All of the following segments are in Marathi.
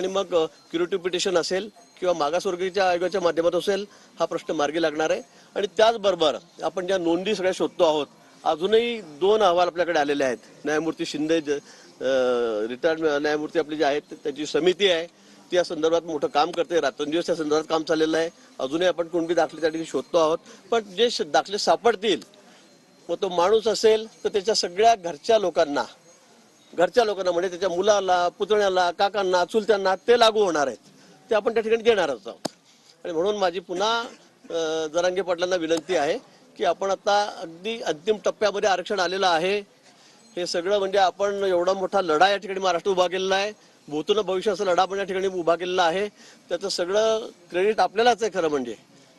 ठिकाणी मग क्युरेटिव्ह पिटिशन असेल किंवा मागासवर्गीच्या आयोगाच्या माध्यमात असेल हा प्रश्न मार्गी लागणार आहे. आणि त्याचबरोबर आपण ज्या नोंदी सगळ्या शोधतो आहोत अजूनही दोन अहवाल आपल्याकडे आलेले आहेत. न्यायमूर्ती शिंदे रिटायर्ड न्यायमूर्ती आपली जे आहेत त्यांची समिती आहे. ती या संदर्भात मोठं काम करते. रात्रंदिवस त्या संदर्भात काम चाललेलं आहे. अजूनही आपण कोणती दाखले त्या ठिकाणी शोधतो आहोत. पण जे श- दाखले सापडतील मग तो माणूस असेल तर त्याच्या सगळ्या घरच्या लोकांना घरच्या लोकांना म्हणजे त्याच्या मुलाला पुतण्याला काकांना चुलत्यांना ते लागू होणार आहेत. ते आपण त्या ठिकाणी देणारच आहोत. आणि म्हणून माझी पुन्हा जरांगे पाटलांना विनंती आहे की आपण आता अगदी अंतिम टप्प्यामध्ये आरक्षण आलेलं आहे. हे सगळं म्हणजे आपण एवढा मोठा लढा या ठिकाणी महाराष्ट्र उभा केलेला आहे. भूतून भविष्याचा लढा पण या ठिकाणी उभा केलेला आहे. त्याचं सगळं क्रेडिट आपल्यालाच आहे खरं म्हणजे.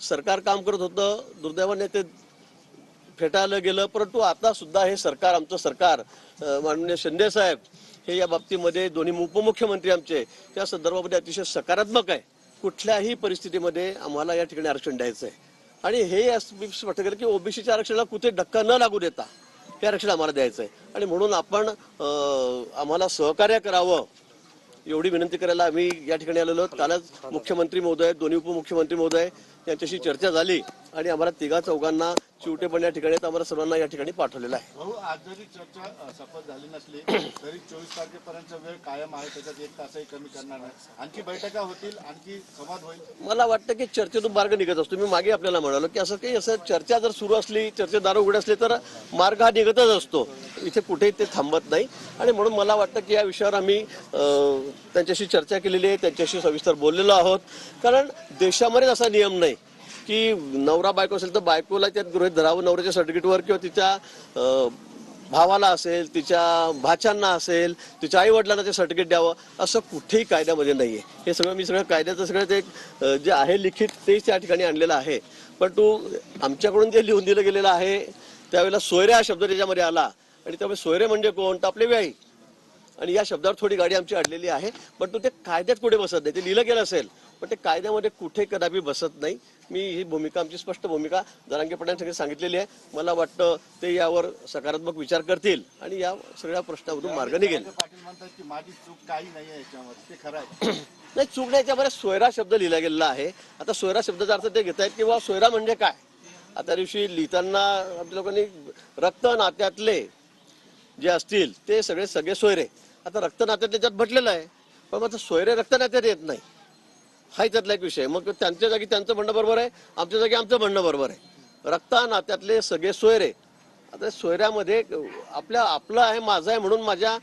सरकार काम करत होतं दुर्दैवाने ते फेटाळलं गेलं परंतु आता सुद्धा हे सरकार आमचं सरकार माननीय शिंदे साहेब हे या बाबतीमध्ये दोन्ही उपमुख्यमंत्री आमचे त्या संदर्भामध्ये अतिशय सकारात्मक आहे. कुठल्याही परिस्थितीमध्ये आम्हाला या ठिकाणी आरक्षण द्यायचं आहे आणि हे असं गेलं की ओबीसीच्या आरक्षणाला कुठे धक्का न लागू देता हे आरक्षण आम्हाला द्यायचं आहे आणि म्हणून आपण आम्हाला सहकार्य करावं एवढी विनंती करायला आम्ही या ठिकाणी आलेलो आहोत. कालच मुख्यमंत्री महोदय दोन्ही उपमुख्यमंत्री महोदय यांच्याशी चर्चा झाली आणि आम्हाला तिघा चौघांना चिवटे पण या ठिकाणी. आम्हाला सर्वांना या ठिकाणी पाठवलेलं आहे. भाऊ आज जरी चर्चा सफल झाली नसली तरी चोवीस तारखेपर्यंत वेळ कायम आहे त्याच्यात एक तासही कमी करणार नाही. आणखी बैठका होतील आणखी संवाद होईल. मला वाटतं की चर्चेतून मार्ग निघत असतो. मी मागे आपल्याला म्हणालो की असं काही असं चर्चा जर सुरू असली चर्चेत दार उघडे असले तर मार्ग हा निघतच असतो. इथे कुठेही ते थांबत नाही. आणि म्हणून मला वाटतं की या विषयावर आम्ही त्यांच्याशी चर्चा केलेली आहे. त्यांच्याशी सविस्तर बोललेलो आहोत. कारण देशामध्येच असा नियम नाही. की नवरा बायको असेल तर बायकोला त्यात गृहित धरावं नवऱ्याच्या सर्टिफिकेटवर किंवा तिच्या भावाला असेल तिच्या भाच्यांना असेल तिच्या आई वडिलांना ते सर्टिफिकेट द्यावं असं कुठेही कायद्यामध्ये नाही आहे हे सगळं मी सगळं कायद्याचं सगळं ते जे आहे लिखित तेच त्या ठिकाणी आणलेलं आहे. पण तू आमच्याकडून जे लिहून दिलं गेलेलं आहे त्यावेळेला सोयरे हा शब्द त्याच्यामध्ये आला. आणि त्यामुळे सोयरे म्हणजे कोण? तर आपले व्याई. आणि या शब्दावर थोडी गाडी आमची अडलेली आहे पण तो ते कायद्यात कुठे बसत नाही. ते लिहिलं गेलं असेल. पण ते कायद्यामध्ये कुठे कदापि बसत नाही. मी ही भूमिका आमची स्पष्ट भूमिका जरांगे पटेल सांगितलेली आहे. मला वाटतं ते यावर सकारात्मक विचार करतील आणि या सगळ्या प्रश्नामधून मार्ग निघेल. पाटील म्हणतात की माझी चूक काही नाही आहे याच्यामध्ये ते खरं आहे. नाही चुकण्याच्या बऱ्याच सोयरा शब्द लिहिला गेलेला आहे. आता सोयरा शब्दाचा अर्थ ते घेत आहेत किंवा सोयरा म्हणजे काय? आता दिवशी लिहिताना आपल्या लोकांनी रक्त नात्यातले जे असतील ते सगळे सगळे सोयरे. आता रक्त नात्यातले त्यात भटलेलं आहे. पण मग सोयरे रक्त नात्यात येत नाही. हा त्यातला एक विषय. मग त्यांच्या जागी त्यांचं म्हणणं बरोबर आहे आमच्या जागी आमचं म्हणणं बरोबर आहे. रक्ता नात्यातले सगळे सोयरे. आता सोयऱ्यामध्ये आपल्या आपलं आहे माझं आहे म्हणून माझ्या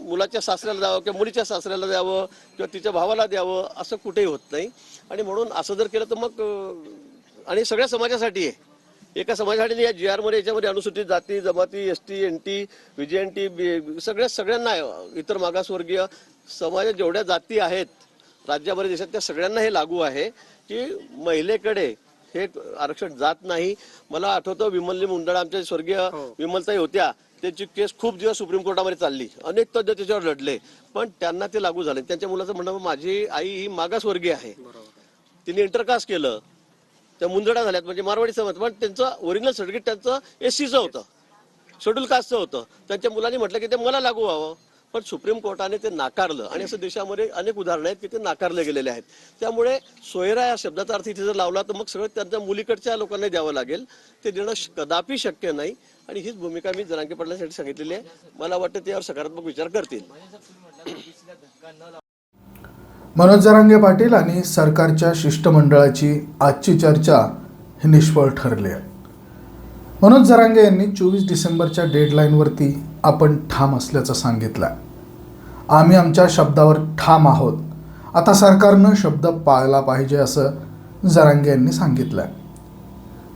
मुलाच्या सासऱ्याला द्यावं किंवा मुलीच्या सासऱ्याला द्यावं किंवा तिच्या भावाला द्यावं असं कुठेही होत नाही. आणि म्हणून असं जर केलं तर मग आणि सगळ्या समाजासाठी आहे. एका समाजासाठी या जी आरमध्ये याच्यामध्ये अनुसूचित जाती जमाती S T N T N T सगळ्या सगळ्यांना इतर मागासवर्गीय समाजात जेवढ्या जाती आहेत राज्यामध्ये देशात त्या सगळ्यांना हे लागू आहे की महिलेकडे हे आरक्षण जात नाही. मला आठवतं विमलनी मुंदडा आमच्या स्वर्गीय विमलताई होत्या. त्यांची केस खूप दिवस सुप्रीम कोर्टामध्ये चालली. अनेक तज्ञ त्याच्यावर लढले पण त्यांना ते लागू झाले. त्यांच्या मुलाचं म्हणणं माझी आई ही मागासवर्गीय आहे. तिने इंटरकास्ट केलं. त्या मुंदडा झाल्यात. म्हणजे मारवाडी समाज. पण त्यांचं ओरिजिनल सर्टिफिकेट त्यांचं एससीचं होतं. शेड्यूल कास्टचं होतं. त्यांच्या मुलांनी म्हटलं की ते मला लागू व्हावं. पण सुप्रीम कोर्टाने ते नाकारलं. आणि असं देशामध्ये अनेक उदाहरणं आहेत की ते नाकारले गेलेले आहेत. त्यामुळे सोयरा या शब्दाचा अर्थ इथे जर लावला तर मग सगळं त्यांच्या मुलीकडच्या लोकांना द्यावं लागेल. ते देणं श- कदापि शक्य नाही. आणि हीच भूमिका मी जरांगे पडण्यासाठी सांगितलेली आहे. मला वाटतं त्यावर सकारात्मक विचार करतील. मनोज जरांगे पाटील आणि सरकारच्या शिष्टमंडळाची आजची चर्चा ही निष्फळ ठरली. आहे मनोज जरांगे यांनी चोवीस डिसेंबरच्या डेडलाईनवरती आपण ठाम असल्याचं सांगितलं आम्ही आमच्या शब्दावर ठाम आहोत. आता सरकारनं शब्द पाळला पाहिजे असं जरांगे यांनी सांगितलं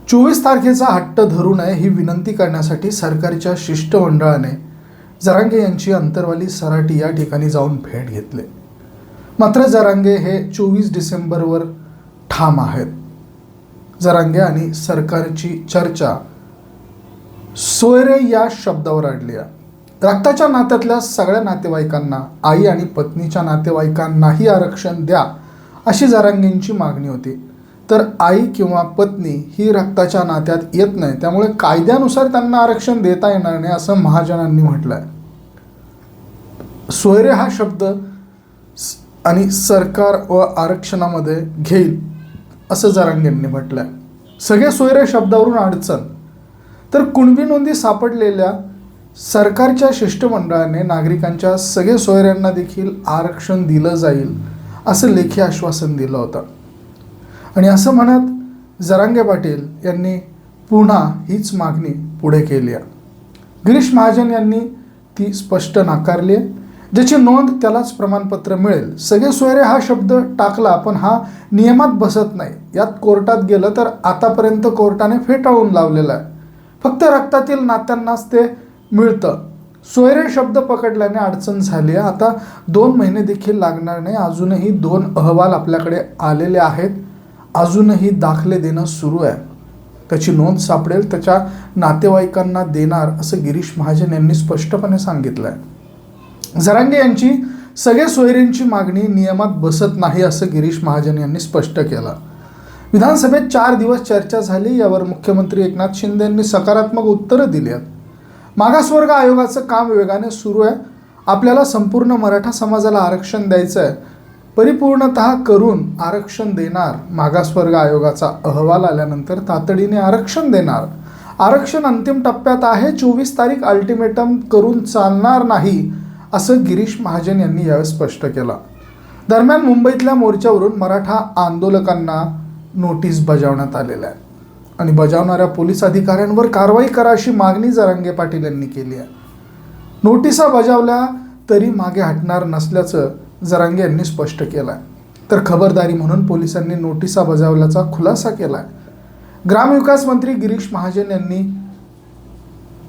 चोवीस तारखेचा हट्ट धरू नये ही विनंती करण्यासाठी सरकारच्या शिष्टमंडळाने जरांगे यांची अंतरवाली सराटी या ठिकाणी जाऊन भेट घेतले. मात्र जरांगे हे चोवीस डिसेंबरवर ठाम आहेत. जरांगे आणि सरकारची चर्चा सोयरे या शब्दावर अडली आहे. रक्ताच्या नात्यातल्या सगळ्या नातेवाईकांना आई आणि पत्नीच्या नातेवाईकांनाही आरक्षण द्या अशी जरांगेंची मागणी होती. तर आई किंवा पत्नी ही रक्ताच्या नात्यात येत नाही त्यामुळे कायद्यानुसार त्यांना आरक्षण देता येणार नाही असं महाजनांनी म्हटलं आहे सोयरे हा शब्द आणि सरकार व आरक्षणामध्ये घेईल असं जरांगेंनी म्हटलं आहे सगळे सोयरे शब्दावरून अडचण. तर कुणबी नोंदी सापडलेल्या सरकारच्या शिष्टमंडळाने नागरिकांच्या सगळे सोयऱ्यांना देखील आरक्षण दिलं जाईल असं लेखी आश्वासन दिलं होतं. आणि असं म्हणत जरांगे पाटील यांनी पुन्हा हीच मागणी पुढे केली आहे. गिरीश महाजन यांनी ती स्पष्ट नाकारली आहे. ज्याची नोंद त्यालाच प्रमाणपत्र मिळेल. सगळे सोयरे हा शब्द टाकला पण हा नियमात बसत नाही. यात कोर्टात गेलं तर आतापर्यंत कोर्टाने फेटाळून लावलेला आहे. फक्त रक्तातील नात्यांनाच ते मिळतं. सोयरे शब्द पकडल्याने अडचण झाली आहे. आता दोन महिने देखील लागणार नाही. अजूनही दोन अहवाल आपल्याकडे आलेले आहेत. अजूनही दाखले देणं सुरू आहे. त्याची नोंद सापडेल. त्याच्या नातेवाईकांना देणार असं गिरीश महाजन यांनी स्पष्टपणे सांगितलं आहे जरांगे यांची सगळे सोयऱ्यांची मागणी नियमात बसत नाही असं गिरीश महाजन यांनी स्पष्ट केलं. विधानसभेत चार दिवस चर्चा झाली. यावर मुख्यमंत्री एकनाथ शिंदे यांनी सकारात्मक उत्तरं दिली आहेत. मागासवर्ग आयोगाचं काम वेगाने सुरू आहे. आपल्याला संपूर्ण मराठा समाजाला आरक्षण द्यायचं आहे परिपूर्णत करून आरक्षण देणार मागासवर्ग आयोगाचा अहवाल आल्यानंतर तातडीने आरक्षण देणार. आरक्षण अंतिम टप्प्यात आहे. चोवीस तारीख अल्टिमेटम करून चालणार नाही असं गिरीश महाजन यांनी यावेळी स्पष्ट केलं. दरम्यान मुंबईतल्या मोर्चावरून मराठा आंदोलकांना नोटीस बजावण्यात आलेल्या आहे. आणि बजावणाऱ्या पोलीस अधिकाऱ्यांवर कारवाई करा अशी मागणी जरांगे पाटील यांनी केली आहे. नोटिसा बजावल्या तरी मागे हटणार नसल्याचं जरांगे यांनी स्पष्ट केलं आहे तर खबरदारी म्हणून पोलिसांनी नोटिसा बजावल्याचा खुलासा केला आहे ग्रामविकास मंत्री गिरीश महाजन यांनी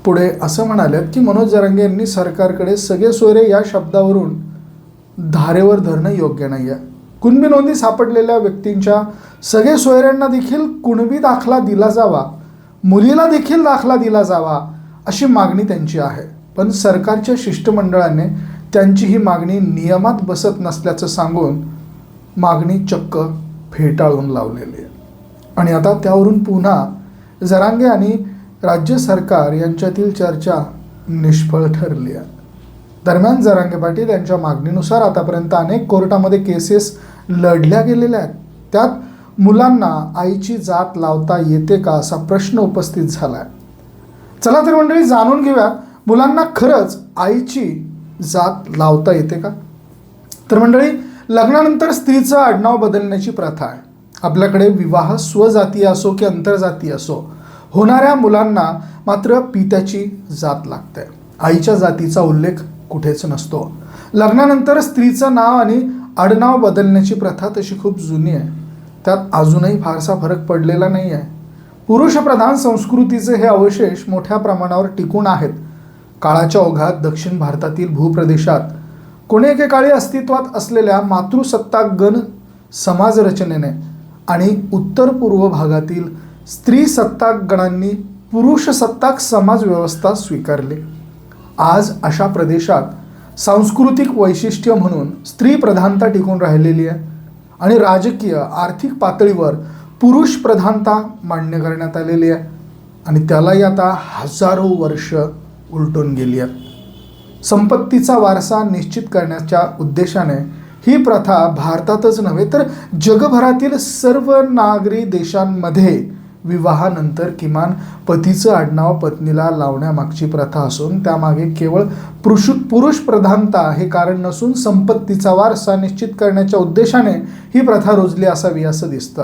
पुढे असं म्हणाले की मनोज जरांगे यांनी सरकारकडे सगळे सोयरे या शब्दावरून धारेवर धरणं योग्य नाही आहे कुणबी नोंदी सापडलेल्या व्यक्तींच्या सगळे सोयऱ्यांना देखील कुणबी दाखला दिला जावा मुलीला देखील दाखला दिला जावा अशी मागणी त्यांची आहे. पण सरकारच्या शिष्टमंडळाने त्यांची ही मागणी नियमात बसत नसल्याचं सांगून मागणी चक्क फेटाळून लावलेली आहे. आणि आता त्यावरून पुन्हा जरांगे आणि राज्य सरकार यांच्यातील चर्चा निष्फळ ठरली आहे. दरम्यान जरांगे पाटील यांच्या मागणीनुसार आतापर्यंत अनेक कोर्टामध्ये केसेस लढल्या गेलेल्या आहेत. त्यात मुलांना आईची जात लावता येते का असा प्रश्न उपस्थित झाला आहे चला तर मंडळी जाणून घेऊया मुलांना खरंच आईची जात लावता येते का? तर मंडळी लग्नानंतर स्त्रीचं आडनाव बदलण्याची प्रथा आहे. आपल्याकडे विवाह स्वजातीय असो की आंतरजातीय असो होणाऱ्या मुलांना मात्र पित्याची जात लागते. आईच्या जातीचा उल्लेख कुठेच नसतो. लग्नानंतर स्त्रीचं नाव आणि आडनाव बदलण्याची प्रथा तशी खूप जुनी आहे. त्यात अजूनही फारसा फरक पडलेला नाही आहे. पुरुषप्रधान संस्कृतीचे हे अवशेष मोठ्या प्रमाणावर टिकून आहेत. काळाच्या ओघात दक्षिण भारतातील भूप्रदेशात कोणी एकेकाळी अस्तित्वात असलेल्या मातृसत्ताकगण समाजरचनेने आणि उत्तर पूर्व भागातील स्त्री सत्ताक गणांनी पुरुष सत्ताक समाज व्यवस्था स्वीकारली. आज अशा प्रदेशात सांस्कृतिक वैशिष्ट्य म्हणून स्त्री प्रधानता टिकून राहिलेली आहे आणि राजकीय आर्थिक पातळीवर पुरुष प्रधानता मान्य करण्यात आलेली आहे. आणि त्यालाही आता हजारो वर्ष उलटून गेली आहेत. संपत्तीचा वारसा निश्चित करण्याच्या उद्देशाने ही प्रथा भारतातच नव्हे तर जगभरातील सर्व नागरी देशांमध्ये विवाहानंतर किमान पतीचं आडनाव पत्नीला लावण्यामागची प्रथा असून त्यामागे केवळ पुरुष पुरुष प्रधानता हे कारण नसून संपत्तीचा वारसा निश्चित करण्याच्या उद्देशाने ही प्रथा रुजली असावी असं दिसतं.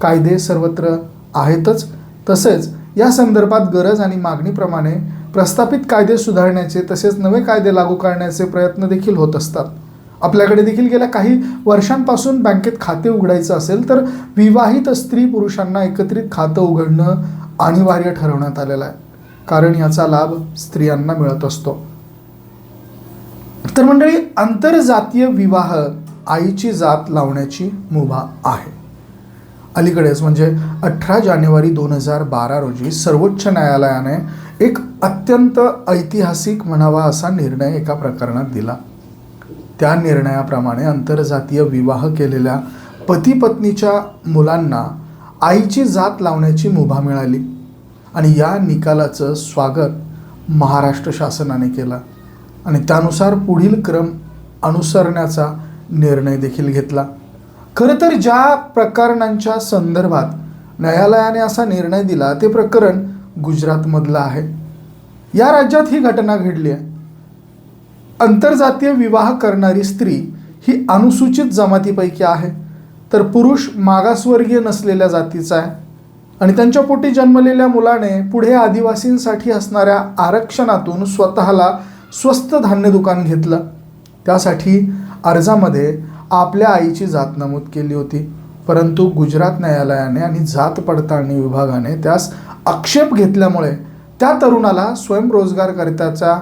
कायदे सर्वत्र आहेतच. तसेच या संदर्भात गरज आणि मागणीप्रमाणे प्रस्थापित कायदे सुधारण्याचे तसेच नवे कायदे लागू करण्याचे प्रयत्न देखील होत असतात. आपल्याकडे देखील गेल्या काही वर्षांपासून बँकेत खाते उघडायचं असेल तर विवाहित स्त्री पुरुषांना एकत्रित खातं उघडणं अनिवार्य ठरवण्यात आलेलं आहे. कारण याचा लाभ स्त्रियांना मिळत असतो. तर मंडळी आंतरजातीय विवाह आईची जात लावण्याची मुभा आहे. अलीकडेच म्हणजे अठरा जानेवारी दोन हजार बारा रोजी सर्वोच्च न्यायालयाने एक अत्यंत ऐतिहासिक म्हणावा असा निर्णय एका प्रकरणात दिला. त्या निर्णयाप्रमाणे आंतरजातीय विवाह केलेल्या पती पत्नीच्या मुलांना आईची जात लावण्याची मुभा मिळाली आणि या निकालाचं स्वागत महाराष्ट्र शासनाने केला. आणि त्यानुसार पुढील क्रम अनुसरण्याचा निर्णय देखील घेतला. खरं तर ज्या प्रकरणांच्या संदर्भात न्यायालयाने असा निर्णय दिला ते प्रकरण गुजरातमधलं आहे. या राज्यात ही घटना घडली आहे. आंतरजातीय विवाह करणारी स्त्री ही अनुसूचित जमातीपैकी आहे. तर पुरुष मागासवर्गीय नसलेल्या जातीचा आहे. आणि त्यांच्या पोटी जन्मलेल्या मुलाने पुढे आदिवासींसाठी असणाऱ्या आरक्षणातून स्वतःला स्वस्त धान्य दुकान घेतलं. त्यासाठी अर्जामध्ये आपल्या आईची जात नमूद केली होती. परंतु गुजरात न्यायालयाने आणि जात पडताळणी विभागाने त्यास आक्षेप घेतल्यामुळे त्या तरुणाला स्वयंरोजगारकर्त्याचा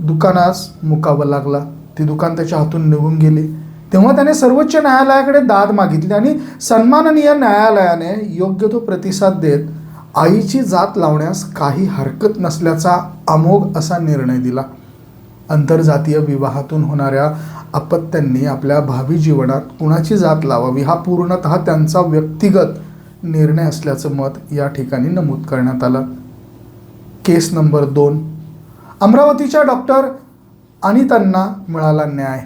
दुकानास मुकावं लागला. ते दुकान त्याच्या हातून निघून गेले. तेव्हा त्याने सर्वोच्च न्यायालयाकडे दाद मागितली आणि सन्माननीय न्यायालयाने योग्य तो प्रतिसाद देत आईची जात लावण्यास काही हरकत नसल्याचा अमोघ असा निर्णय दिला. आंतरजातीय विवाहातून होणाऱ्या अपत्यांनी आपल्या भावी जीवनात कुणाची जात लावावी हा पूर्णतः त्यांचा व्यक्तिगत निर्णय असल्याचं मत या ठिकाणी नमूद करण्यात आलं. केस नंबर दोन अमरावतीच्या डॉक्टर अनितांना मिळाला न्याय.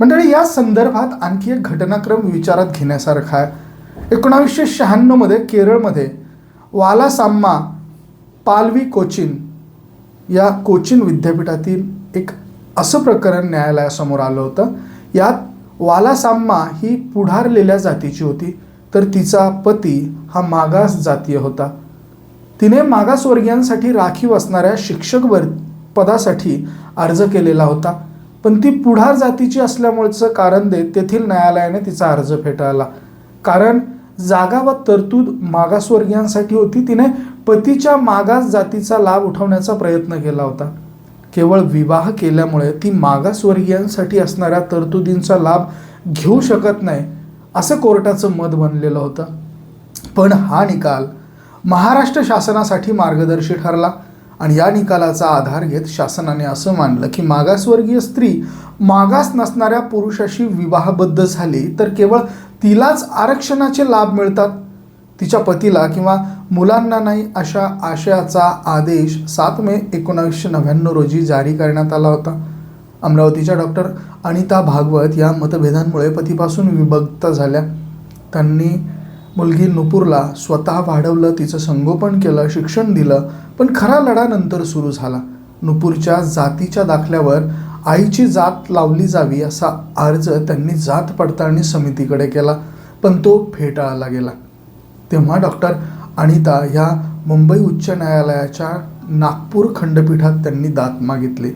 मंडळी या संदर्भात आणखी एक घटनाक्रम विचारात घेण्यासारखा आहे. एकोणावीसशे शहाण्णवमध्ये केरळमध्ये वालासाम्मा पालवी कोचिन या कोचिन विद्यापीठातील एक असं प्रकरण न्यायालयासमोर आलं होतं. यात वालासाम्मा ही पुढारलेल्या जातीची होती तर तिचा पती हा मागास जातीय होता. तिने मागासवर्गीयांसाठी राखीव असणाऱ्या शिक्षक वर पदासाठी अर्ज केलेला होता. पण ती पुढार जातीची असल्यामुळेचं कारण देत तेथील न्यायालयाने तिचा अर्ज फेटाळला. कारण जागा व तरतूद मागासवर्गीयांसाठी होती. तिने पतीच्या मागास जातीचा लाभ उठवण्याचा प्रयत्न केला होता. केवळ विवाह केल्यामुळे ती मागासवर्गीयांसाठी असणाऱ्या तरतुदींचा लाभ घेऊ शकत नाही असं कोर्टाचं मत बनलेलं होतं. पण हा निकाल महाराष्ट्र शासनासाठी मार्गदर्शी ठरला आणि या निकालाचा आधार घेत शासनाने असं मानलं की मागासवर्गीय स्त्री मागास नसणाऱ्या पुरुषाशी विवाहबद्ध झाली तर केवळ तिलाच आरक्षणाचे लाभ मिळतात? तिच्या पतीला किंवा मुलांना नाही अशा आशयाचा आदेश सात मे एकोणावीसशे नव्याण्णव रोजी जारी करण्यात आला होता. अमरावतीच्या डॉक्टर अनिता भागवत या मतभेदांमुळे पतीपासून विभक्त झाल्या. त्यांनी मुलगी नुपूरला स्वतः वाढवलं तिचं संगोपन केलं शिक्षण दिलं पण खरा लढा नंतर सुरू झाला. नुपूरच्या जातीच्या दाखल्यावर आईची जात लावली जावी असा अर्ज त्यांनी जात पडताळणी समितीकडे केला पण तो फेटाळला गेला. तेव्हा डॉक्टर अनिता ह्या मुंबई उच्च न्यायालयाच्या नागपूर खंडपीठात त्यांनी दात मागितली.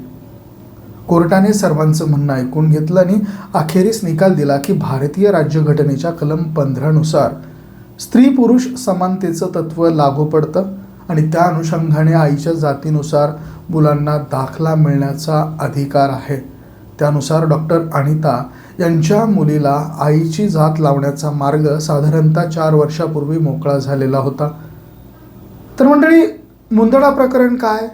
कोर्टाने सर्वांचं म्हणणं ऐकून घेतलं आणि अखेरीस निकाल दिला की भारतीय राज्यघटनेच्या कलम पंधरानुसार स्त्री पुरुष समानतेचं तत्व लागू पडतं आणि त्या अनुषंगाने आईच्या जातीनुसार मुलांना दाखला मिळण्याचा अधिकार आहे. त्यानुसार डॉक्टर अनिता यांच्या मुलीला आईची जात लावण्याचा मार्ग साधारणतः चार वर्षापूर्वी मोकळा झालेला होता. तर मंडळी मुंदडा प्रकरण काय?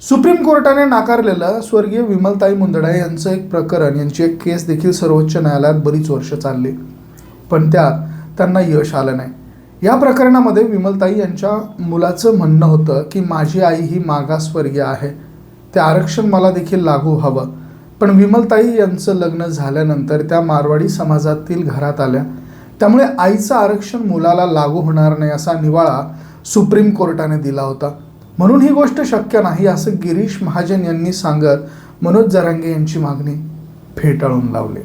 सुप्रीम कोर्टाने नाकारलेलं स्वर्गीय विमलताई मुंदडा यांचं एक प्रकरण यांची एक केस देखील सर्वोच्च न्यायालयात बरीच वर्ष चालली. पण त्यात त्यांना यश आलं नाही. या प्रकरणामध्ये विमलताई यांच्या मुलाचं म्हणणं होतं की माझी आई ही मागासवर्गीय आहे. ते आरक्षण मला देखील लागू व्हावं पण विमलताई यांचं लग्न झाल्यानंतर त्या मारवाडी समाजातील घरात आल्या. त्यामुळे आईचं आरक्षण मुलाला लागू होणार नाही असा निवाळा सुप्रीम कोर्टाने दिला होता. म्हणून ही गोष्ट शक्य नाही असं गिरीश महाजन यांनी सांगत मनोज जरांगे यांची मागणी फेटाळून लावली.